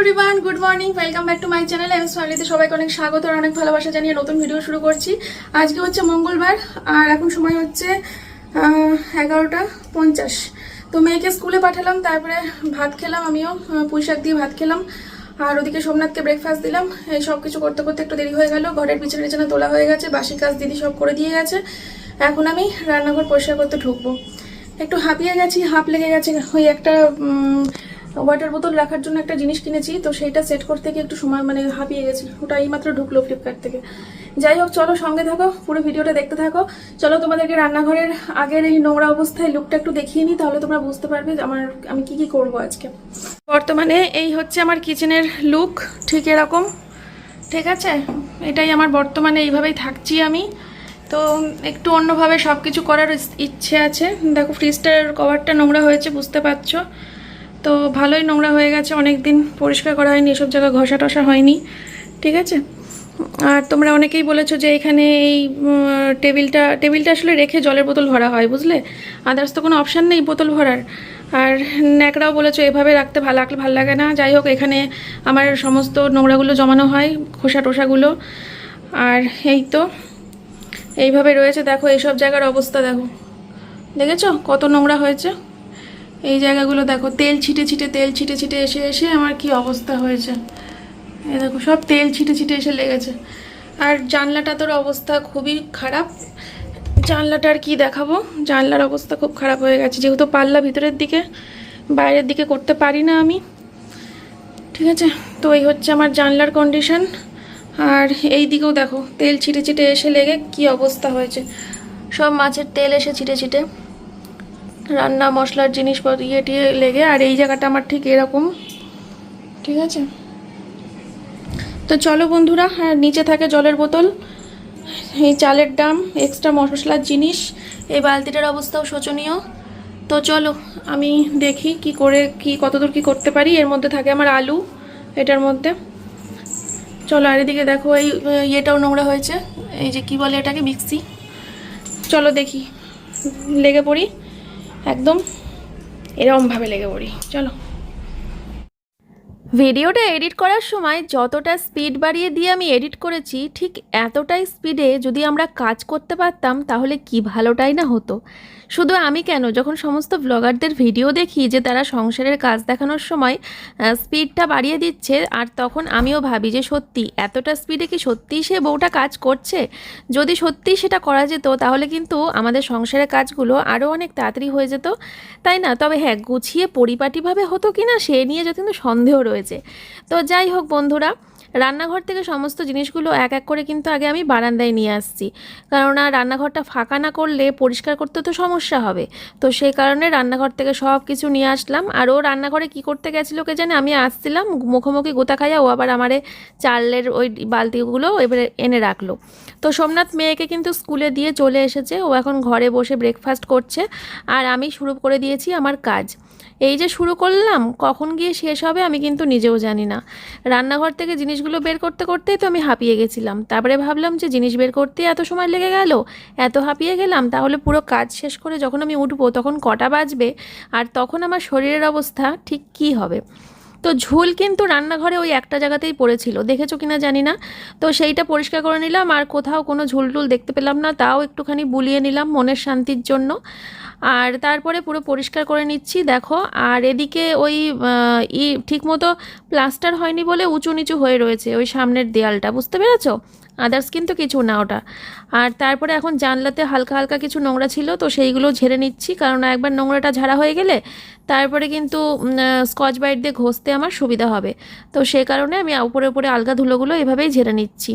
Everyone good morning welcome back to my channel M সোয়ালিতে সবাইকে অনেক স্বাগত আর অনেক ভালোবাসা জানিয়ে নতুন ভিডিও শুরু করছি। আজকে হচ্ছে মঙ্গলবার, আর এখন সময় হচ্ছে এগারোটা পঞ্চাশ। তো মেয়েকে স্কুলে পাঠালাম, তারপরে ভাত খেলাম আমিও পুঁই শাক দিয়ে ভাত খেলাম। আর ওদিকে সোমনাথকে ব্রেকফাস্ট দিলাম, এই সব কিছু করতে করতে একটু দেরি হয়ে গেল, ঘরের বিছানা টিছানা তোলা হয়ে গেছে, বাসি কাজ দিদি সব করে দিয়ে গেছে। এখন আমি রান্নাঘর পরিষ্কার করতে ঢুকবো। একটু হাঁপিয়ে গেছি, হাঁপ লেগে গেছে, ওই একটা ওয়াটার বোতল রাখার জন্য একটা জিনিস কিনেছি, তো সেইটা সেট করতে গিয়ে একটু সময় মানে হাঁপিয়ে গেছি ওটা এইমাত্র ঢুকলো ফ্লিপকার্ট থেকে। যাই হোক, চলো সঙ্গে থাকো, পুরো ভিডিওটা দেখতে থাকো। চলো তোমাদেরকে রান্নাঘরের আগের এই নোংরা অবস্থায় লুকটা একটু দেখিয়ে নিই, তাহলে তোমরা বুঝতে পারবে আমার, আমি কি কি করব আজকে। বর্তমানে এই হচ্ছে আমার কিচেনের লুক ঠিক এরকম। ঠিক আছে? এটাই আমার বর্তমানে এইভাবেই থাকছি আমি। তো একটু অন্যভাবে সব কিছু করার ইচ্ছে আছে। দেখো ফ্রিজটার কভারটা নোংরা হয়েছে, বুঝতে পারছ? তো ভালোই নোংরা হয়ে গেছে অনেক দিন পরিষ্কার করা হয়নি, এসব জায়গা ঘষা টসা হয়নি, ঠিক আছে? আর তোমরা অনেকেই বলেছ যে এখানে এই টেবিলটা টেবিলটা আসলে রেখে জলের বোতল ভরা হয়, বুঝলে? আদার্স তো কোনো অপশান নেই বোতল ভরার। আর ন্যাকড়াও বলেছ এভাবে রাখতে ভালো লাগলে ভালো লাগে না। যাই হোক, এখানে আমার সমস্ত নোংরাগুলো জমানো হয়, খোসা টোসাগুলো। আর এই তো, এইভাবে রয়েছে, দেখো এইসব জায়গার অবস্থা, দেখো। দেখেছ কত নোংরা হয়েছে? এই জায়গাগুলো দেখো, তেল ছিটে ছিটে, তেল ছিটে ছিটে এসে এসে আমার কি অবস্থা হয়েছে। এই দেখো, সব তেল ছিটে ছিটে এসে লেগেছে। আর জানলাটা তোর অবস্থা খুবই খারাপ। জানলাটার কি দেখাবো? জানলার অবস্থা খুব খারাপ হয়ে গেছে। যেহেতু পাল্লা ভিতরের দিকে, বাইরের দিকে করতে পারি না আমি। ঠিক আছে? তো এই হচ্ছে আমার জানলার কন্ডিশন আর এই দিকেও দেখো, তেল ছিটে ছিটে এসে লেগে কি অবস্থা হয়েছে। সব মাছের তেল এসে ছিটে ছিটে। রান্না, মশলার জিনিসপত্র ইয়ে টিয়ে লেগে, আর এই জায়গাটা আমার ঠিক এরকম। ঠিক আছে? তো চলো বন্ধুরা হ্যাঁ নিচে থাকে জলের বোতল, এই চালের ডাম এক্সট্রা মশলার জিনিস, এই বালতিটার অবস্থাও শোচনীয়। তো চলো, আমি দেখি কি করে, কি, কতদূর কি করতে পারি। এর মধ্যে থাকে আমার আলু, এটার মধ্যে। চলো, আর এদিকে দেখো, এই ইয়েটাও নোংরা হয়েছে। এই যে কি বলে এটাকে, মিক্সি। চলো দেখি, লেগে পড়ি। একদম এরমভাবে লেগে পড়ি। চলো। ভিডিওটা এডিট করার সময় যতটা স্পিড বাড়িয়ে দিয়ে আমি এডিট করেছি, ঠিক এতটাই স্পিডে যদি আমরা কাজ করতে পারতাম, তাহলে কি ভালোটাই না হতো। শুধু আমি কেন? যখন সমস্ত ব্লগারদের ভিডিও দেখি যে তারা সংসারের কাজ দেখানোর সময় স্পিডটা বাড়িয়ে দিচ্ছে, আর তখন আমিও ভাবি যে সত্যি, এতটা স্পিডে কি সত্যিই সে বউটা কাজ করছে? যদি সত্যিই সেটা করা যেত, তাহলে কিন্তু আমাদের সংসারের কাজগুলো আরও অনেক তাড়াতাড়ি হয়ে যেত। তাই না? তবে হ্যাঁ গুছিয়ে পরিপাটিভাবে হতো কি না সে নিয়ে যে কিন্তু সন্দেহ রয়েছে। তো যাই হোক বন্ধুরা রান্নাঘর থেকে সমস্ত জিনিসগুলো এক এক করে কিন্তু আগে আমি বারান্দায় নিয়ে আসছি। কেননা রান্নাঘরটা ফাঁকা না করলে পরিষ্কার করতে তো সমস্যা হবে। তো সেই কারণে রান্নাঘর থেকে সব কিছু নিয়ে আসলাম। আর ও রান্নাঘরে কি করতে গেছিল কে জানে আমি আসছিলাম, মুখোমুখি গোতা খাইয়া ও আবার আমারে চালের ওই বালতিগুলো এবারে এনে রাখল। তো সোমনাথ মেয়েকে কিন্তু স্কুলে দিয়ে চলে এসেছে। ও এখন ঘরে বসে ব্রেকফাস্ট করছে। আর আমি শুরু করে দিয়েছি আমার কাজ। এই যে শুরু করলাম, কখন গিয়ে শেষ হবে আমি কিন্তু নিজেও জানি না। রান্নাঘর থেকে জিনিসগুলো বের করতে করতেই তো আমি হাঁপিয়ে গেছিলাম। তারপরে ভাবলাম যে জিনিস বের করতে এত সময় লেগে গেল, এত হাঁপিয়ে গেলাম, তাহলে পুরো কাজ শেষ করে যখন আমি উঠবো তখন কটা বাজবে আর তখন আমার শরীরের অবস্থা ঠিক কী হবে? তো ঝুল কিন্তু রান্নাঘরে ওই একটা জায়গাতেই পড়েছিল, দেখেছ কিনা জানি না। তো সেইটা পরিষ্কার করে নিলাম, আর কোথাও কোনো ঝুল টুল দেখতে পেলাম না, তাও একটুখানি বুলিয়ে নিলাম মনের শান্তির জন্য। আর তারপরে পুরো পরিষ্কার করে নিচ্ছি, দেখো। আর এদিকে ওই ই ঠিকমতো প্লাস্টার হয়নি বলে উঁচু নিচু হয়ে রয়েছে ওই সামনের দেয়ালটা, বুঝতে পেরেছ? আদার্স কিন্তু কিছু না ওটা। আর তারপরে এখন জানলাতে হালকা হালকা কিছু নোংরা ছিল, তো সেইগুলো ঝেড়ে নিচ্ছি, কারণ একবার নোংরাটা ঝাড়া হয়ে গেলে তারপরে কিন্তু স্কচ বাইট দিয়ে ঘষতে আমার সুবিধা হবে। তো সে কারণে আমি উপরে উপরে আলগা ধুলোগুলো এভাবেই ঝেড়ে নিচ্ছি।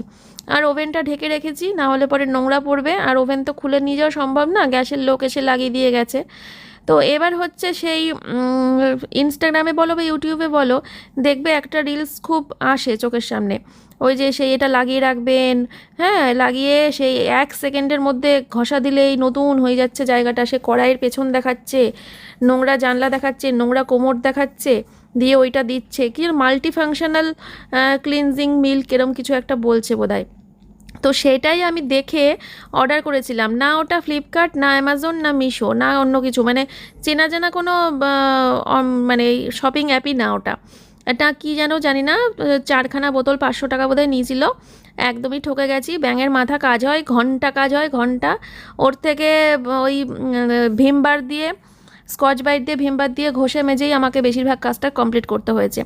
আর ওভেনটা ঢেকে রেখেছি, না হলে পরে নোংরা পড়বে। আর ওভেন তো খুলে নিয়ে যাওয়া সম্ভব না, গ্যাসের লোক এসে লাগিয়ে দিয়ে গেছে। তো এবার হচ্ছে সেই ইনস্টাগ্রামে বলো বা ইউটিউবে বলো, দেখবে একটা রিলস খুব আসে চোখের সামনে। ওই যে সেই এটা লাগিয়ে রাখবেন হ্যাঁ লাগিয়ে সেই এক সেকেন্ডের মধ্যে ঘষা দিলেই নতুন হয়ে যাচ্ছে জায়গাটা। সে কড়াইয়ের পেছন দেখাচ্ছে, নোংরা জানলা দেখাচ্ছে, নোংরা কোমর দেখাচ্ছে, দিয়ে ওইটা দিচ্ছে। কি মাল্টি ফাংশনাল ক্লিনজিং মিল্ক এরম কিছু একটা বলছে বোধহয়। তো সেটাই আমি দেখে অর্ডার করেছিলাম। না ওটা ফ্লিপকার্ট না অ্যামাজন না মিশো না অন্য কিছু। মানে চেনা জানা কোনো মানে শপিং অ্যাপই না ওটা। এটা কি যেন জানি না, চারখানা বোতল পাঁচশো টাকা বোধহয় নিয়েছিল। একদমই ঠকে গেছি। ব্যাঙের মাথা কাজ হয়, ঘণ্টা কাজ হয়, ঘণ্টা। ওর থেকে ওই ভীমবার দিয়ে স্কচ বাইট দিয়ে ভীমবার দিয়ে, ঘষে মেজেই আমাকে বেশিরভাগ কাজটা কমপ্লিট করতে হয়েছে।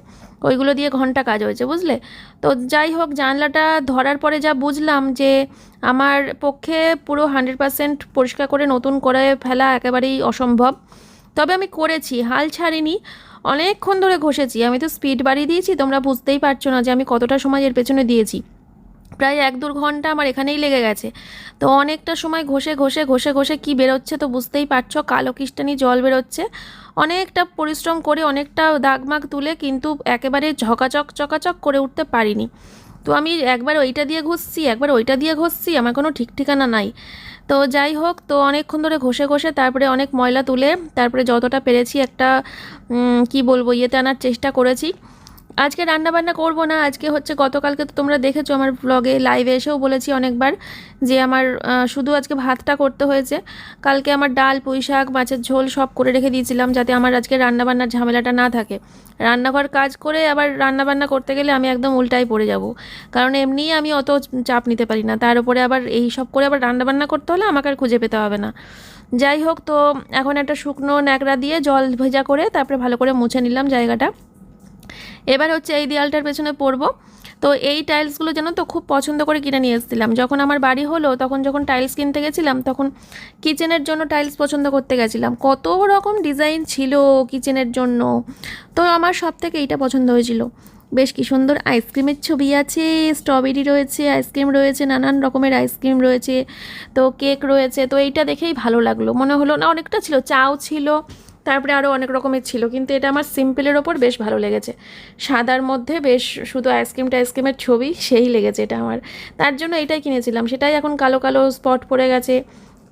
ওইগুলো দিয়ে ঘণ্টা কাজ হয়েছে, বুঝলে? তো যাই হোক, জানলাটা ধরার পরে যা বুঝলাম যে আমার পক্ষে পুরো হান্ড্রেড পার্সেন্ট পরিষ্কার করে, নতুন করে ফেলা একেবারেই অসম্ভব। তবে আমি করেছি, হাল ছাড়িনি, অনেকক্ষণ ধরে ঘষেছি। আমি তো স্পিড বাড়িয়ে দিয়েছি, তোমরা বুঝতেই পারছ না যে আমি কতটা সময় এর পেছনে দিয়েছি। প্রায় এক দু ঘণ্টা আমার এখানেই লেগে গেছে। তো অনেকটা সময় ঘষে ঘষে ঘষে ঘষে কি বেরোচ্ছে তো বুঝতেই পারছ, কালো কিষ্টানি জল বেরোচ্ছে। অনেকটা পরিশ্রম করে অনেকটা দাগমাগ তুলে কিন্তু একেবারে ঝকাচক চকাচক করে উঠতে পারিনি। তো আমি একবার ওইটা দিয়ে ঘষছি, একবার ওইটা দিয়ে ঘষছি, আমার কোনো ঠিক ঠিকানা নাই। তো যাই হোক, তো অনেকক্ষণ ধরে ঘষে ঘষে তারপরে অনেক ময়লা তুলে তারপরে যতটা পেরেছি একটা কি বলব, ইয়েতে আনার চেষ্টা করেছি। আজকে রান্না বান্না করব না, আজকে হচ্ছে গতকালকে তো তোমরা দেখেছ আমার ব্লগে লাইভে এসেও বলেছি অনেকবার যে আমার শুধু আজকে ভাতটা করতে হয়েছে। কালকে আমার ডাল, পুঁই শাক, মাছের ঝোল সব করে রেখে দিয়েছিলাম যাতে আমার আজকে রান্না বান্নার ঝামেলাটা না থাকে। রান্নাঘর কাজ করে আবার রান্না বান্না করতে গেলে আমি একদম উল্টাই পড়ে যাব। কারণ এমনিই আমি অত চাপ নিতে পারি না। তার উপরে আবার এই সব করে আবার রান্না বান্না করতে হলে আমাকে আর খুঁজে পেতে হবে না। যাই হোক, তো এখন একটা শুকনো ন্যাকড়া দিয়ে জল ভেজা করে তারপরে ভালো করে মুছে নিলাম জায়গাটা। এবার হচ্ছে এই দেয়ালটার পেছনে পড়ব। তো এই টাইলসগুলো যেন তো খুব পছন্দ করে কিনে নিয়ে এসেছিলাম। যখন আমার বাড়ি হলো, তখন যখন টাইলস কিনতে গেছিলাম, তখন কিচেনের জন্য টাইলস পছন্দ করতে গেছিলাম। কত রকম ডিজাইন ছিল কিচেনের জন্য। তো আমার সব থেকে এইটা পছন্দ হয়েছিল। বেশ কি সুন্দর আইসক্রিমের ছবি আছে স্ট্রবেরি রয়েছে আইসক্রিম রয়েছে, নানান রকমের আইসক্রিম রয়েছে, তো কেক রয়েছে, তো এইটা দেখেই ভালো লাগল। মনে হলো না, অনেকটা ছিল, চাও ছিল তারপরে আরও অনেক রকমের ছিল, কিন্তু এটা আমার সিম্পলের ওপর বেশ ভালো লেগেছে। সাদার মধ্যে বেশ শুধু আইসক্রিম টাইসক্রিমের ছবি, সেই লেগেছে এটা আমার। তার জন্য এটাই কিনেছিলাম, সেটাই এখন কালো কালো স্পট পড়ে গেছে।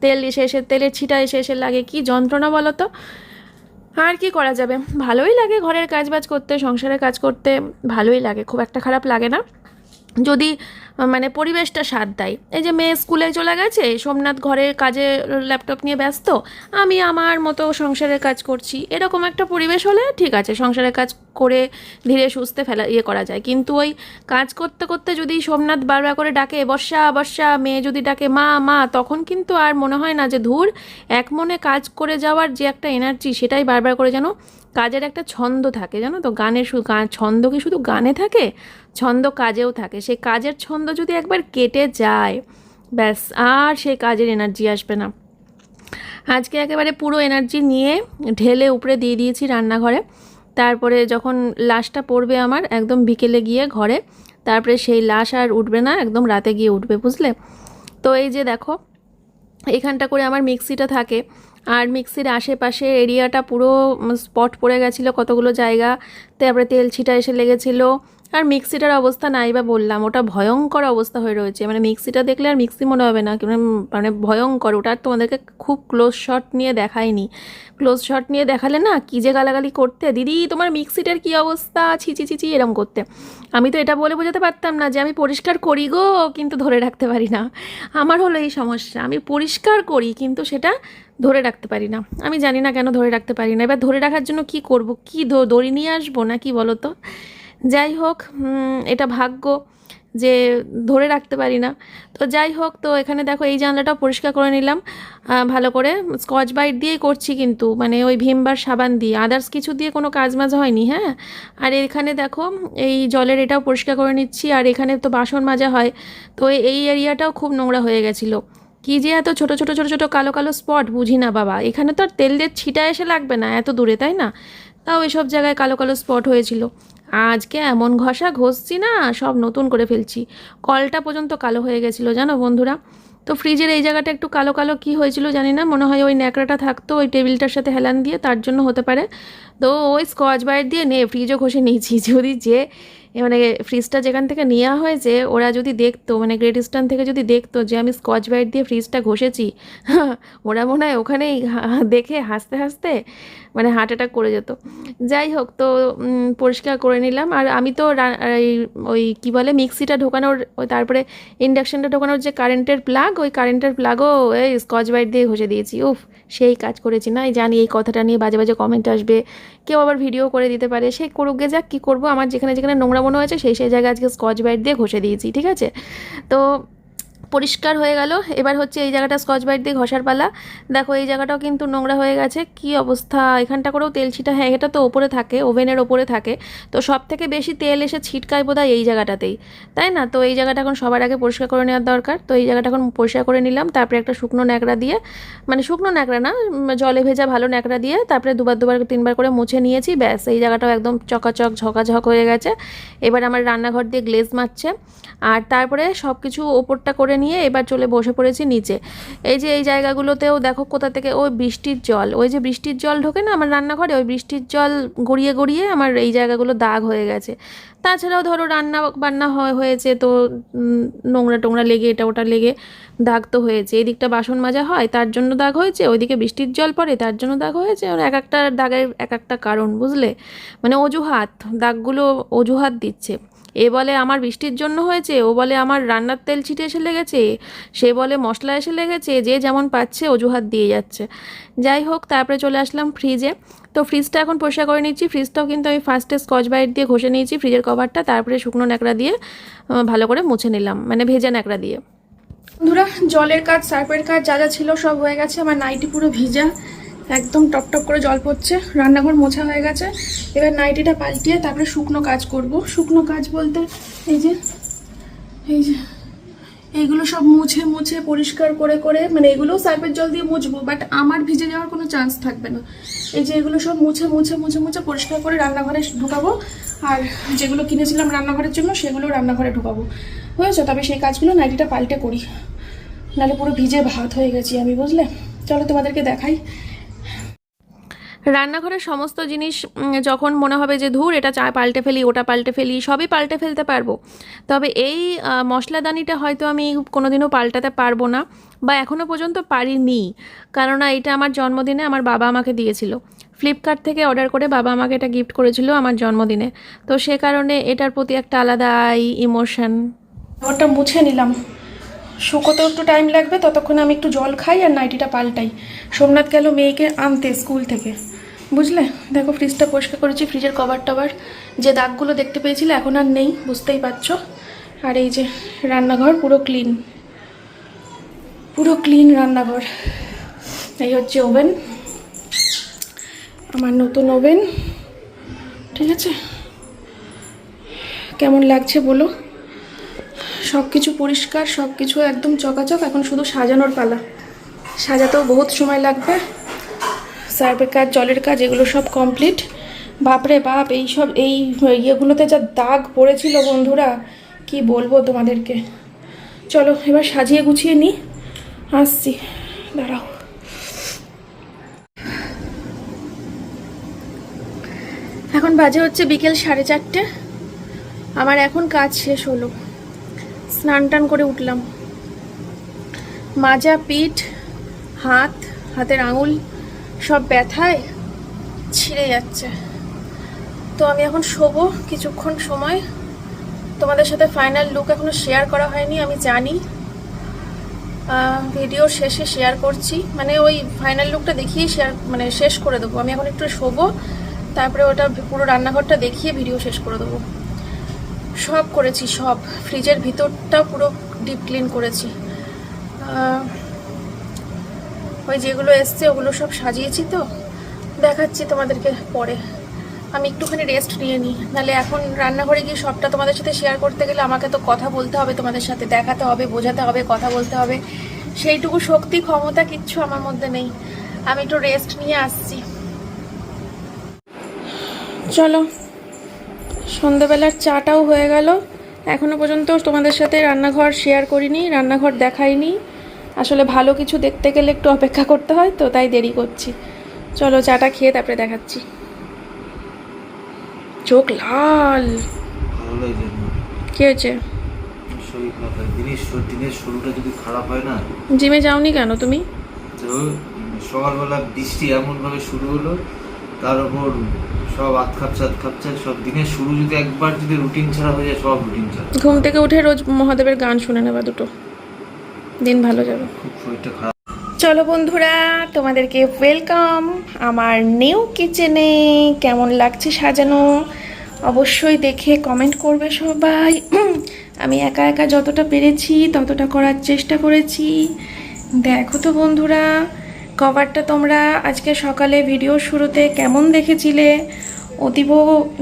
তেল এসে এসে, তেলের ছিটা এসে এসে লাগে, কি যন্ত্রণা বলো তো? আর কি করা যাবে? ভালোই লাগে ঘরের কাজ বাজ করতে, সংসারের কাজ করতে, ভালোই লাগে, খুব একটা খারাপ লাগে না। যদি মানে পরিবেশটা স্বাদ দেয়। এই যে মেয়ে স্কুলে চলে গেছে, সোমনাথ ঘরের কাজে ল্যাপটপ নিয়ে ব্যস্ত, আমি আমার মতো সংসারের কাজ করছি। এরকম একটা পরিবেশ হলে ঠিক আছে, সংসারের কাজ করে ধীরে সুস্থে ফেলা ইয়ে করা যায়। কিন্তু ওই কাজ করতে করতে যদি সোমনাথ বারবার করে ডাকে, বর্ষা বর্ষা, মেয়ে যদি ডাকে, মা মা, তখন কিন্তু আর মনে হয় না যে ধুর, এক মনে কাজ করে যাওয়ার যে একটা এনার্জি সেটাই বারবার করে যেন কাজের একটা ছন্দ থাকে, জানো তো? গানের ছন্দ কি শুধু গানে থাকে? ছন্দ কাজেও থাকে। সেই কাজের ছন্দ যদি একবার কেটে যায়, ব্যাস, আর সেই কাজের এনার্জি আসবে না। আজকে একেবারে পুরো এনার্জি নিয়ে ঢেলে উপরে দিয়ে দিয়েছি রান্নাঘরে। তারপরে যখন লাশটা পড়বে আমার, একদম বিকেলে গিয়ে ঘরে, তারপরে সেই লাশ আর উঠবে না, একদম রাতে গিয়ে উঠবে, বুঝলে? তো এই যে দেখো, এখানটা করে আমার মিক্সিটা থাকে। আর মিক্সির আশেপাশে এরিয়াটা পুরো স্পট পড়ে গেছিল কতগুলো জায়গা। তারপরে তেল ছিটা এসে লেগেছিলো। আর মিক্সিটার অবস্থা নাই বা বললাম, ওটা ভয়ঙ্কর অবস্থা হয়ে রয়েছে। মানে মিক্সিটা দেখলে আর মিক্সি মনে হবে না মানে ভয়ঙ্কর। ওটা আর তোমাদেরকে খুব ক্লোজ শট নিয়ে দেখায়নি ক্লোজ শট নিয়ে দেখালে না কী যে গালাগালি করতে। দিদি, তোমার মিক্সিটার কী অবস্থা? ছিচি ছিচি এরম করতে। আমি তো এটা বলে বোঝাতে পারতাম না যে আমি পরিষ্কার করি গো, কিন্তু ধরে রাখতে পারি না। আমার হলো এই সমস্যা। আমি পরিষ্কার করি, কিন্তু সেটা ধরে রাখতে পারি না। আমি জানি না কেন ধরে রাখতে পারি না। এবার ধরে রাখার জন্য কি করব? কি দড়ি নিয়ে আসব না কি বলো তো যাই হোক এটা ভাগ্য যে ধরে রাখতে পারি না। তো যাই হোক, তো এখানে দেখো এই জানলাটাও পরিষ্কার করে নিলাম। ভালো করে স্কচ বাইট দিয়েই করছি কিন্তু মানে ওই ভীমবার সাবান দিয়ে। আদার্স কিছু দিয়ে কোনো কাজ মাজ হয়নি হ্যাঁ? আর এখানে দেখো, এই জলের এটাও পরিষ্কার করে নিচ্ছি। আর এখানে তো বাসন মাজা হয়। তো এই এরিয়াটাও খুব নোংরা হয়ে গেছিল। কি যে এত ছোট ছোট ছোট ছোট, কালো কালো স্পট বুঝি না বাবা। এখানে তো আর তেলের ছিটা এসে লাগবে না, এত দূরে, তাই না? তাও এসব জায়গায় কালো কালো স্পট হয়েছিল। আজকে এমন ঘষা ঘষছি না, সব নতুন করে ফেলছি। কলটা পর্যন্ত কালো হয়ে গেছিল, জানো বন্ধুরা? তো ফ্রিজের এই জায়গাটা একটু কালো কালো কি হয়েছিল জানি না, মনে হয় ওই ন্যাকড়াটা থাকতো, ওই টেবিলটার সাথে হেলান দিয়ে, তার জন্য হতে পারে। তো ওই স্কচ বাইট দিয়ে নে ফ্রিজও ঘষে নিয়েছি। যদি যে মানে ফ্রিজটা যেখান থেকে নেওয়া হয়েছে ওরা যদি দেখতো মানে গ্রেট ইস্টার্ন থেকে যদি দেখতো যে আমি স্কচ ব্রাইট দিয়ে ফ্রিজটা ঘষেছি, ওরা মনে হয় ওখানেই দেখে হাসতে হাসতে মানে হার্ট অ্যাটাক করে যেত। যাই হোক, তো পরিষ্কার করে নিলাম। আর আমি তো ওই কী বলে, মিক্সিটা ঢোকানোর, ওই তারপরে ইন্ডাকশানটা ঢোকানোর যে কারেন্টের প্লাগ ওই কারেন্টের প্লাগও এই স্কচ ব্রাইট দিয়ে ঘষে দিয়েছি। উফ, সেই কাজ করেছি না। জানি এই কথাটা নিয়ে বাজে বাজে কমেন্ট আসবে। কেউ আবার ভিডিও করে দিতে পারে। সে করুক যাক, কী করব? আমার যেখানে যেখানে নোংরা মনে হয়েছে সেই সেই জায়গায় আজকে স্কচ ব্রাইট দিয়ে ঘষে দিয়েছি ঠিক আছে? তো পরিষ্কার হয়ে গেল। এবার হচ্ছে এই জায়গাটা স্কচ ব্রাইট দিয়ে ঘষার পালা। দেখো, এই জায়গাটাও কিন্তু নোংরা হয়ে গেছে। কি অবস্থা? এখানটা করেও তেল ছিটা হ্যাঁ এটা তো ওপরে থাকে, ওভেনের ওপরে থাকে। তো সব থেকে বেশি তেল এসে ছিটকায় বোধহয় এই জায়গাটাতেই। তাই না? তো এই জায়গাটা এখন সবার আগে পরিষ্কার করে নেওয়ার দরকার। তো এই জায়গাটা এখন পরিষ্কার করে নিলাম। তারপরে একটা শুকনো ন্যাকড়া দিয়ে মানে শুকনো ন্যাকড়া না জলে ভেজা ভালো ন্যাকড়া দিয়ে তারপরে দুবার দুবার তিনবার করে মুছে নিয়েছি। ব্যাস, এই জায়গাটাও একদম চকাচক, ঝকাঝক হয়ে গেছে। এবার আমার রান্নাঘর দিয়ে গ্লেজ মারছে। আর তারপরে সব কিছু ওপরটা করে নিয়ে এবার চলে বসে পড়েছি নিচে। এই যে এই জায়গাগুলোতেও দেখো কোথা থেকে ওই বৃষ্টির জল, ওই যে বৃষ্টির জল ঢোকে না আমার রান্নাঘরে, ওই বৃষ্টির জল গড়িয়ে গড়িয়ে আমার এই জায়গাগুলো দাগ হয়ে গেছে। তাছাড়াও ধরো রান্না বান্না হয়, হয়েছে তো নোংরা টোংরা লেগে, এটা ওটা লেগে দাগ তো হয়েছে। এদিকটা বাসন মাজা হয়, তার জন্য দাগ হয়েছে, ওইদিকে বৃষ্টির জল পড়ে, তার জন্য দাগ হয়েছে। এক একটা দাগের এক একটা কারণ, বুঝলে? মানে অজুহাত, দাগগুলো অজুহাত দিচ্ছে। এ বলে আমার বৃষ্টির জন্য হয়েছে, ও বলে আমার রান্নার তেল ছিটে এসে লেগেছে, সে বলে মশলা এসে লেগেছে, যে যেমন পাচ্ছে অজুহাত দিয়ে যাচ্ছে। যাই হোক, তারপরে চলে আসলাম ফ্রিজে তো ফ্রিজটা এখন পরিষ্কার করে নিচ্ছি। ফ্রিজটাও কিন্তু আমি ফার্স্টে স্কচ ব্রাইট দিয়ে ঘষে নিয়েছি ফ্রিজের কভারটা তারপরে শুকনো ন্যাকড়া দিয়ে ভালো করে মুছে নিলাম মানে ভেজা ন্যাকড়া দিয়ে। বন্ধুরা, জলের কাজ সার্ফের কাজ যা যা ছিল সব হয়ে গেছে, আমার নাইটি পুরো ভিজা। একদম টপ টপ করে জল পড়ছে, রান্নাঘর মোছা হয়ে গেছে। এবার নাইটিটা পাল্টিয়ে তারপরে শুকনো কাজ করব। শুকনো কাজ বলতে এই যে এই যে, এইগুলো সব মুছে মুছে পরিষ্কার করে করে মানে এগুলোও সার্ফের জল দিয়ে মুছবো বাট আমার ভিজে যাওয়ার কোনো চান্স থাকবে না। এই যে এগুলো সব মুছে মুছে মুছে মুছে পরিষ্কার করে রান্নাঘরে ঢুকাবো, আর যেগুলো কিনেছিলাম রান্নাঘরের জন্য সেগুলো রান্নাঘরে ঢুকাবো। হয়েছে, তবে সেই কাজগুলো নাইটিটা পাল্টে করি। নাহলে পুরো ভিজে ভাত হয়ে গেছি আমি, বুঝলে? চলো তোমাদেরকে দেখাই। রান্নাঘরের সমস্ত জিনিস যখন মনে হবে যে ধুর এটা চা পাল্টে ফেলি, ওটা পাল্টে ফেলি, সবই পাল্টে ফেলতে পারব। তবে এই মশলাদানিটা হয়তো আমি কোনোদিনও পাল্টাতে পারব না বা এখনও পর্যন্ত পারিনি। কেননা এটা আমার জন্মদিনে আমার বাবা আমাকে দিয়েছিল। ফ্লিপকার্ট থেকে অর্ডার করে বাবা আমাকে এটা গিফট করেছিল আমার জন্মদিনে। তো সে কারণে এটার প্রতি একটা আলাদা ইমোশন ওটা মুছে নিলাম। শুকোতেও একটু টাইম লাগবে, ততক্ষণ আমি একটু জল খাই আর নাইটিটা পাল্টাই। সোমনাথ গেল মেয়েকে আনতে স্কুল থেকে। বুঝলে? দেখো ফ্রিজটা পরিষ্কার করেছি ফ্রিজের কভার টভার যে দাগগুলো দেখতে পেয়েছিলে এখন আর নেই, বুঝতেই পারছ? আর এই যে রান্নাঘর পুরো ক্লিন পুরো ক্লিন রান্নাঘর। এই হচ্ছে ওভেন আমার নতুন ওভেন ঠিক আছে? কেমন লাগছে বলো? সব কিছু পরিষ্কার সব কিছু একদম চকাচক, এখন শুধু সাজানোর পালা। সাজাতেও বহুত সময় লাগবে। সার্ভের কাজ, জলের কাজ, এগুলো সব কমপ্লিট। বাপরে বাপ, এই সব, এই ইয়েগুলোতে যা দাগ পড়েছিল বন্ধুরা, কি বলব তোমাদেরকে? চলো, এবার সাজিয়ে গুছিয়ে নিই আসছি। দাঁড়াও। এখন বাজে হচ্ছে বিকেল সাড়ে চারটে। আমার এখন কাজ শেষ হলো। স্নান টান করে উঠলাম। মাজা, পিঠ, হাত, হাতের আঙুল সব ব্যথায় ছিঁড়ে যাচ্ছে। তো আমি এখন শোবো কিছুক্ষণ সময়। তোমাদের সাথে ফাইনাল লুক এখনও শেয়ার করা হয়নি, আমি জানি। ভিডিও শেষে শেয়ার করছি। মানে ওই ফাইনাল লুকটা দেখিয়ে শেয়ার মানে শেষ করে দেবো। আমি এখন একটু শোবো, তারপরে ওটা পুরো রান্নাঘরটা দেখিয়ে ভিডিও শেষ করে দেবো। সব করেছি, সব। ফ্রিজের ভিতরটা পুরো ডিপ ক্লিন করেছি। ওই যেগুলো এসছে, ওগুলো সব সাজিয়েছি তো। দেখাচ্ছি তোমাদেরকে পরে। আমি একটুখানি রেস্ট নিয়ে নিই। নাহলে এখন রান্নাঘরে গিয়ে সবটা তোমাদের সাথে শেয়ার করতে গেলে আমাকে তো কথা বলতে হবে তোমাদের সাথে। দেখাতে হবে, বোঝাতে হবে, কথা বলতে হবে। সেইটুকু শক্তি, ক্ষমতা কিচ্ছু আমার মধ্যে নেই। আমি একটু রেস্ট নিয়ে আসছি। চলো। সন্ধেবেলার চাটাও হয়ে গেল। এখনও পর্যন্ত তোমাদের সাথে রান্নাঘর শেয়ার করিনি রান্নাঘর দেখাইনি। আসলে ভালো কিছু দেখতে গেলে একটু অপেক্ষা করতে হয় তো তাই দেরি করছি। চলো চাটা খেয়ে তারপরে দেখাচ্ছি। চোখ লাল। কি হয়েছে? খারাপ হয় দিনের শুরুটা যদি খারাপ হয় না? জিমে যাওনি কেন তুমি? তো সকালবেলা বৃষ্টি এমনভাবে শুরু হলো তার উপর সব আত খাপচা আত সব দিনের শুরু যদি একবার যদি রুটিন ছাড়া হয়ে যায় সব রুটিন ছাড়া। ঘুম থেকে উঠে রোজ মহাদেবের গান শুনে নেবা দুটো। দিন ভালো যাবে। খুব শরীরটা খারাপ। চলো বন্ধুরা তোমাদেরকে ওয়েলকাম আমার নিউ কিচেনে কেমন লাগছে সাজানো? অবশ্যই দেখে কমেন্ট করবে সবাই। আমি একা একা যতটা পেরেছি ততটা করার চেষ্টা করেছি। দেখো তো বন্ধুরা কভারটা তোমরা আজকে সকালে ভিডিও শুরুতে কেমন দেখেছিলে? অতীব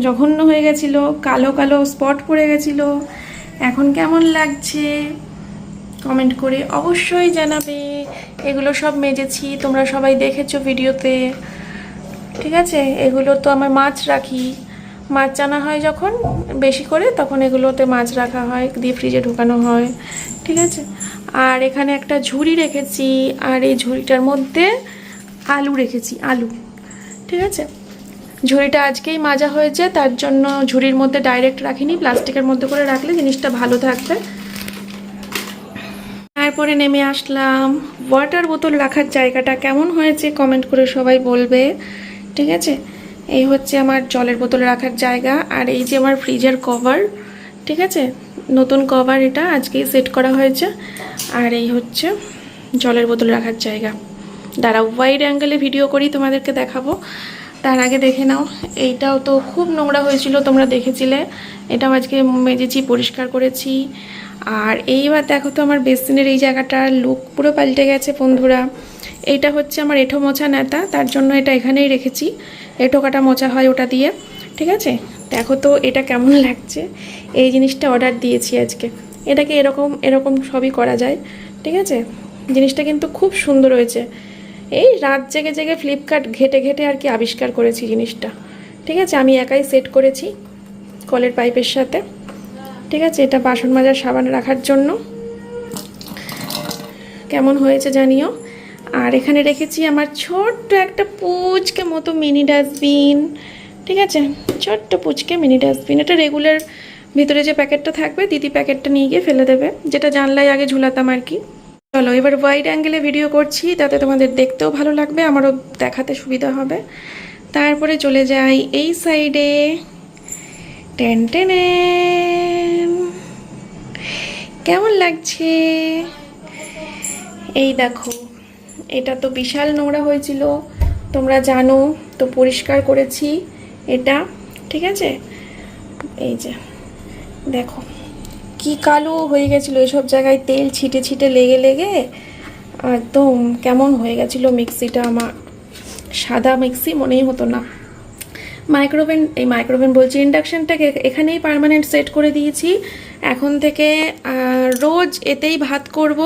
জঘন্য হয়ে গেছিল, কালো কালো স্পট পড়ে গেছিল। এখন কেমন লাগছে? কমেন্ট করে অবশ্যই জানাবে। এগুলো সব মেজেছি, তোমরা সবাই দেখেছ ভিডিওতে। ঠিক আছে? এগুলো তো আমার মাছ রাখি। মাছ জানা হয় যখন বেশি করে, তখন এগুলোতে মাছ রাখা হয়, দিয়ে ফ্রিজে ঢোকানো হয়। ঠিক আছে? আর এখানে একটা ঝুড়ি রেখেছি, আর এই ঝুড়িটার মধ্যে আলু রেখেছি, আলু। ঠিক আছে? ঝুড়িটা আজকেই মাজা হয়েছে, তার জন্য ঝুড়ির মধ্যে ডাইরেক্ট রাখিনি প্লাস্টিকের মধ্যে করে রাখলে জিনিসটা ভালো থাকবে। তারপরে নেমে আসলাম। ওয়াটার বোতল রাখার জায়গাটা কেমন হয়েছে কমেন্ট করে সবাই বলবে, ঠিক আছে? এই হচ্ছে আমার জলের বোতল রাখার জায়গা, আর এই যে আমার ফ্রিজের কভার ঠিক আছে? নতুন কভার এটা আজকেই সেট করা হয়েছে, আর এই হচ্ছে জলের বোতল রাখার জায়গা। দাঁড়া ওয়াইড অ্যাঙ্গেলে ভিডিও করি, তোমাদেরকে দেখাবো। তার আগে দেখে নাও। এইটাও তো খুব নোংরা হয়েছিল, তোমরা দেখেছিলে। এটাও আজকে মেজেছি, পরিষ্কার করেছি। আর এইবার দেখো তো আমার বেসিনের এই জায়গাটার লুক পুরো পাল্টে গেছে বন্ধুরা। এইটা হচ্ছে আমার এঁঠো মোছা নেতা, তার জন্য এটা এখানেই রেখেছি। এঁঠো কাটা মোছা হয় ওটা দিয়ে, ঠিক আছে? দেখো তো এটা কেমন লাগছে। এই জিনিসটা অর্ডার দিয়েছি আজকে। এটাকে এরকম এরকম সবই করা যায়, ঠিক আছে? জিনিসটা কিন্তু খুব সুন্দর হয়েছে। এই রাত জেগে জেগে ফ্লিপকার্ট ঘেটে ঘেটে আর কি আবিষ্কার করেছি জিনিসটা। ঠিক আছে? আমি একাই সেট করেছি কলের পাইপের সাথে। ঠিক আছে? এটা বাসন মাজার সাবান রাখার জন্য। কেমন হয়েছে জানিও? আর এখানে রেখেছি আমার ছোট্ট একটা পুচকে মতো মিনি ডাস্টবিন ঠিক আছে? ছোট্ট পুচকে মিনি ডাস্টবিন এটা রেগুলার ভিতরে যে প্যাকেটটা থাকবে, দিদি প্যাকেটটা নিয়ে গিয়ে ফেলে দেবে। যেটা জানলাই আগে ঝুলাতাম আর কি। চলো, এবার ওয়াইড অ্যাঙ্গেলে ভিডিও করছি, তাতে তোমাদের দেখতেও ভালো লাগবে, আমারও দেখাতে সুবিধা হবে। তারপরে চলে যাই এই সাইডে টেন টেন। কেমন লাগছে? এই দেখো, এটা তো বিশাল নোংরা হয়েছিল, তোমরা জানো, তো পরিষ্কার করেছি এটা, ঠিক আছে? এই যে, দেখো কি কালো হয়ে গেছিল এসব জায়গায় তেল ছিটে ছিটে লেগে লেগে? একদম কেমন হয়ে গেছিল মিক্সিটা আমার? সাদা মিক্সি মনেই হতো না। মাইক্রোওভেন, এই মাইক্রোওভেন বলছি, ইন্ডাকশানটাকে এখানেই পার্মানেন্ট সেট করে দিয়েছি। এখন থেকে রোজ এতেই ভাত করব,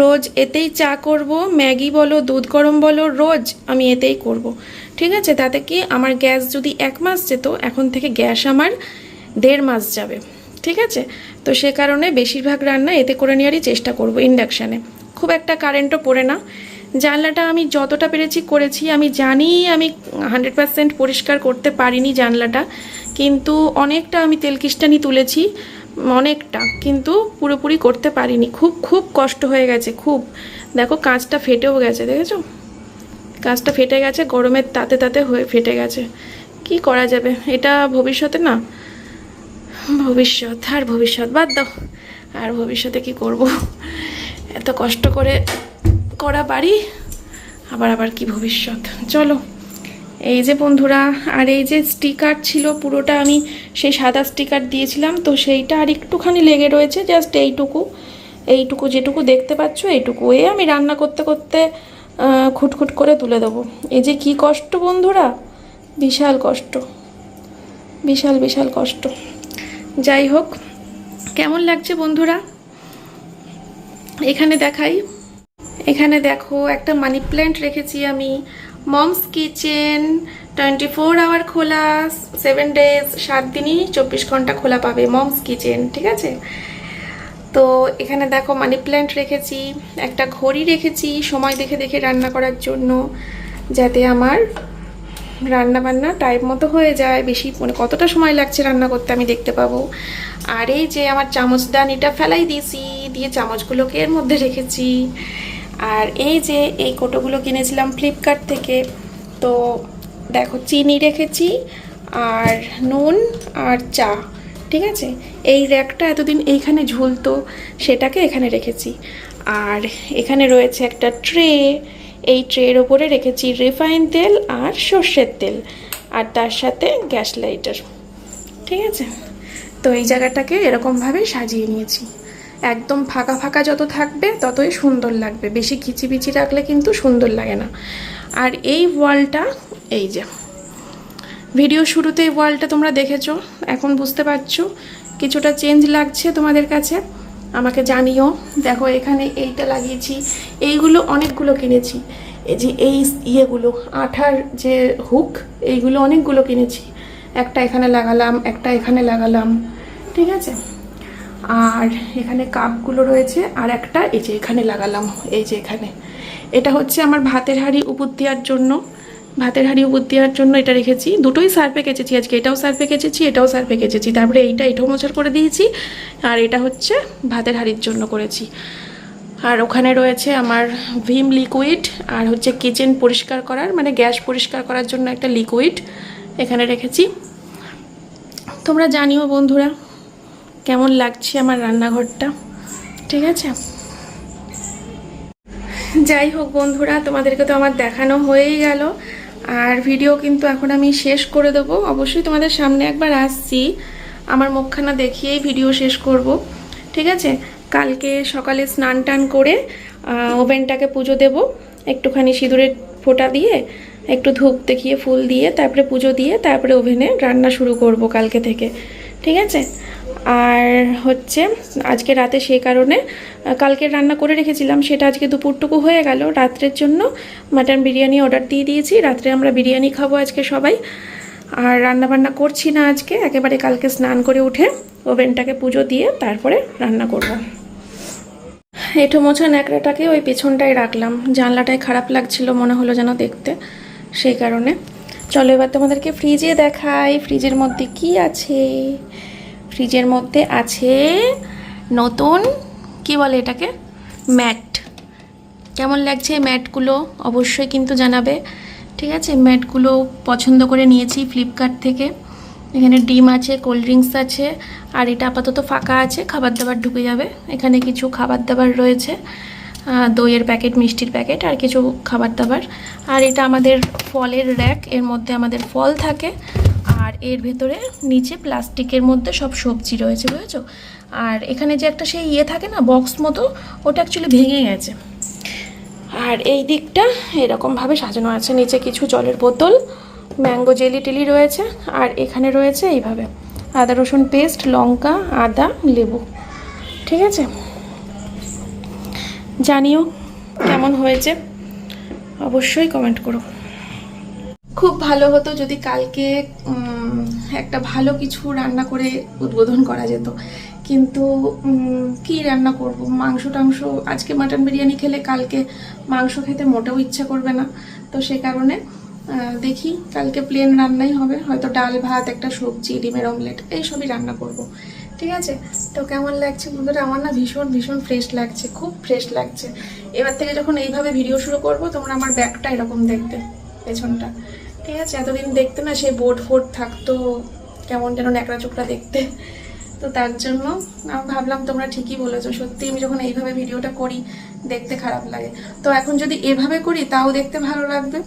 রোজ এতেই চা করব, ম্যাগি বলো, দুধ গরম বলো, রোজ আমি এতেই করব। ঠিক আছে? তাতে কি আমার গ্যাস যদি এক মাস যেত, এখন থেকে গ্যাস আমার দেড় মাস যাবে। ঠিক আছে? তো সে কারণে বেশিরভাগ রান্না এতে করে নেওয়ারই চেষ্টা করব ইন্ডাকশানে। খুব একটা কারেন্টও পড়ে না। জানলাটা আমি যতটা পেরেছি করেছি, আমি জানি আমি হান্ড্রেড পার্সেন্ট পরিষ্কার করতে পারিনি জানলাটা। কিন্তু অনেকটা আমি তেলকিস্টানি তুলেছি, অনেকটা। কিন্তু পুরোপুরি করতে পারিনি। খুব খুব কষ্ট হয়ে গেছে, খুব। দেখো, কাঁচটা ফেটেও গেছে, দেখেছ? কাঁচটা ফেটে গেছে, গরমের তাতে তাতে হয়ে, ফেটে গেছে। কি করা যাবে? এটা ভবিষ্যতে না। ভবিষ্যৎ, আর ভবিষ্যৎ বাদ দাও। আর ভবিষ্যতে কি করব? এত কষ্ট করে করা বাড়ি, আবার আবার কি ভবিষ্যৎ? চলো, এই যে বন্ধুরা, আর এই যে স্টিকার ছিল, পুরোটা আমি সেই সাদা স্টিকার দিয়েছিলাম, তো সেইটা আর একটুখানি লেগে রয়েছে জাস্ট এইটুকু। এইটুকু যেটুকু দেখতে পাচ্ছ, এইটুকু এ আমি রান্না করতে করতে খুটখুট করে তুলে দেবো। এই যে কি কষ্ট বন্ধুরা, বিশাল কষ্ট, বিশাল বিশাল কষ্ট। যাই হোক, কেমন লাগছে বন্ধুরা? এখানে দেখাই। এখানে দেখো, একটা মানি প্ল্যান্ট রেখেছি আমি। Moms kitchen twenty four hour খোলা সেভেন ডেজ সাত দিনই চব্বিশ ঘণ্টা খোলা পাবে মমস কিচেন ঠিক আছে? তো এখানে দেখো মানি প্ল্যান্ট রেখেছি, একটা ঘড়ি রেখেছি সময় দেখে দেখে রান্না করার জন্য, যাতে আমার রান্না বান্না টাইম মতো হয়ে যায়, বেশি মানে কতটা সময় লাগছে রান্না করতে আমি দেখতে পাবো। আর এই যে আমার চামচদানিটা ফেলাই দিয়েছি, দিয়ে চামচগুলোকে এর মধ্যে রেখেছি। আর এই যে এই কোটোগুলো কিনেছিলাম ফ্লিপকার্ট থেকে, তো দেখো চিনি রেখেছি আর নুন আর চা, ঠিক আছে? এই র্যাকটা এতদিন এইখানে ঝুলতো, সেটাকে এখানে রেখেছি। আর এখানে রয়েছে একটা ট্রে এই ট্রের ওপরে রেখেছি রিফাইন তেল আর সর্ষের তেল। আর তার সাথে গ্যাস লাইটার ঠিক আছে? তো এই জায়গাটাকে এরকমভাবে সাজিয়ে নিয়েছি। একদম ফাঁকা ফাঁকা যত থাকবে, ততই সুন্দর লাগবে। বেশি খিচিবিচি রাখলে কিন্তু সুন্দর লাগে না। আর এই ওয়ালটা, এই যে ভিডিও শুরুতে এই ওয়ালটা তোমরা দেখেছ, এখন বুঝতে পারছ, কিছুটা চেঞ্জ লাগছে তোমাদের কাছে। আমাকে জানিও। দেখো, এখানে এইটা লাগিয়েছি। এইগুলো অনেকগুলো কিনেছি। এই যে এই ইয়েগুলো, আঠার যে হুক, এইগুলো অনেকগুলো কিনেছি। একটা এখানে লাগালাম, একটা এখানে লাগালাম। ঠিক আছে? আর এখানে কাপগুলো রয়েছে, আর একটা এই যে এখানে লাগালাম, এই যে এখানে। এটা হচ্ছে আমার ভাতের হাঁড়ি উপর দেওয়ার জন্য। ভাতের হাঁড়ি উপর দেওয়ার জন্য এটা রেখেছি। দুটোই সার্ফে কেচেছি, আজকে এটাও সার্ফে কেচেছি, এটাও সার্ফে কেচেছি। তারপরে এইটা, এটাও মোছার করে দিয়েছি, আর এটা হচ্ছে ভাতের হাঁড়ির জন্য করেছি। আর ওখানে রয়েছে আমার ভিম লিকুইড আর হচ্ছে কিচেন পরিষ্কার করার মানে গ্যাস পরিষ্কার করার জন্য একটা লিকুইড এখানে রেখেছি। তোমরা জানিও বন্ধুরা, কেমন লাগছে আমার রান্নাঘরটা? ঠিক আছে? যাই হোক বন্ধুরা, তোমাদেরকে তো আমার দেখানো হয়েই গেল। আর ভিডিও কিন্তু এখন আমি শেষ করে দেবো। অবশ্যই তোমাদের সামনে একবার আসছি। আমার মুখখানা দেখিয়েই ভিডিও শেষ করব। ঠিক আছে? কালকে সকালে স্নান টান করে ওভেনটাকে পুজো দেব। একটুখানি সিঁদুরের ফোঁটা দিয়ে, একটু ধূপ দেখিয়ে ফুল দিয়ে, তারপরে পুজো দিয়ে, তারপরে ওভেনে রান্না শুরু করব কালকে থেকে। ঠিক আছে? আর হচ্ছে আজকে রাতে সেই কারণে কালকে রান্না করে রেখেছিলাম, সেটা আজকে দুপুরটুকু হয়ে গেল। রাত্রের জন্য মাটন বিরিয়ানি অর্ডার দিয়ে দিয়েছি। রাত্রে আমরা বিরিয়ানি খাব আজকে সবাই। আর রান্না বান্না করছি না আজকে, একেবারে কালকে স্নান করে উঠে ওভেনটাকে পুজো দিয়ে তারপরে রান্না করব। এঁঠো মোছা ন্যাকড়াটাকে ওই পেছনটায় রাখলাম। জানলাটায় খারাপ লাগছিল, মনে হলো যেন দেখতে। সেই কারণে। চলো এবার তোমাদেরকে ফ্রিজে দেখাই। ফ্রিজের মধ্যে কি আছে? ফ্রিজের মধ্যে আছে নতুন, কি বলে এটাকে? ম্যাট। কেমন লাগছে ম্যাটগুলো? অবশ্যই কিন্তু জানাবে। ঠিক আছে, ম্যাটগুলো পছন্দ করে নিয়েছি ফ্লিপকার্ট থেকে। এখানে ডিম আছে, কোল্ড ড্রিঙ্কস আছে, আর এটা আপাতত ফাঁকা আছে খাবার দাবার ঢুকে যাবে। এখানে কিছু খাবার দাবার রয়েছে দইয়ের প্যাকেট, মিষ্টির প্যাকেট, আর কিছু খাবার দাবার আর এটা আমাদের ফলের র্যাক, এর মধ্যে আমাদের ফল থাকে। আর এর ভেতরে নিচে প্লাস্টিকের মধ্যে সব সবজি রয়েছে, বুঝেছ? আর এখানে যে একটা সেই ইয়ে থাকে না বক্স মতো, ওটা অ্যাকচুয়ালি ভেঙে গেছে। আর এই দিকটা এরকমভাবে সাজানো আছে, নিচে কিছু জলের বোতল ম্যাঙ্গো জেলি টেলি রয়েছে, আর এখানে রয়েছে এইভাবে, আদা, রসুন পেস্ট লঙ্কা, আদা, লেবু, ঠিক আছে? জানিও কেমন হয়েছে, অবশ্যই কমেন্ট করো। খুব ভালো হতো যদি কালকে একটা ভালো কিছু রান্না করে উদ্বোধন করা যেত। কিন্তু কি রান্না করব? মাংস টাংস, আজকে মাটন বিরিয়ানি খেলে কালকে মাংস খেতে মোটেও ইচ্ছা করবে না। তো সে কারণে দেখি কালকে প্লেন রান্নাই হবে। হয়তো ডাল, ভাত, একটা সবজি, ডিমের অমলেট এইসবই রান্না করব। ঠিক আছে? তো কেমন লাগছে বন্ধুরা? আমার না ভীষণ ভীষণ ফ্রেশ লাগছে, খুব ফ্রেশ লাগছে। এবার থেকে যখন এইভাবে ভিডিও শুরু করব, তোমরা আমার ব্যাগটা এরকম দেখবে, পেছনটা। ঠিক আছে, এতদিন দেখতে না সেই বোর্ড ফোর্ড থাকতো, কেমন যেন ন্যাকড়া চোকড়া দেখতে। তো তার জন্য আমি ভাবলাম, তোমরা ঠিকই বলেছ, সত্যি আমি যখন এইভাবে ভিডিওটা করি, দেখতে খারাপ লাগে। তো এখন যদি এভাবে করি, তাও দেখতে ভালো লাগবে।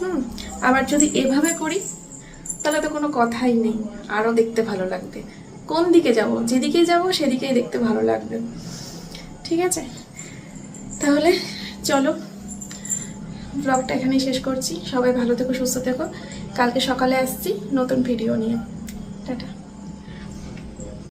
হুম, আবার যদি এভাবে করি, তাহলে তো কোনো কথাই নেই, আরও দেখতে ভালো লাগবে। কোন দিকে যাব? যেদিকে যাব, সেদিকেই দেখতে ভালো লাগবে। ঠিক আছে? তাহলে চলো ব্লগটা এখানেই শেষ করছি। সবাই ভালো থেকো, সুস্থ থেকো। কালকে সকালে আসছি নতুন ভিডিও নিয়ে। টাটা।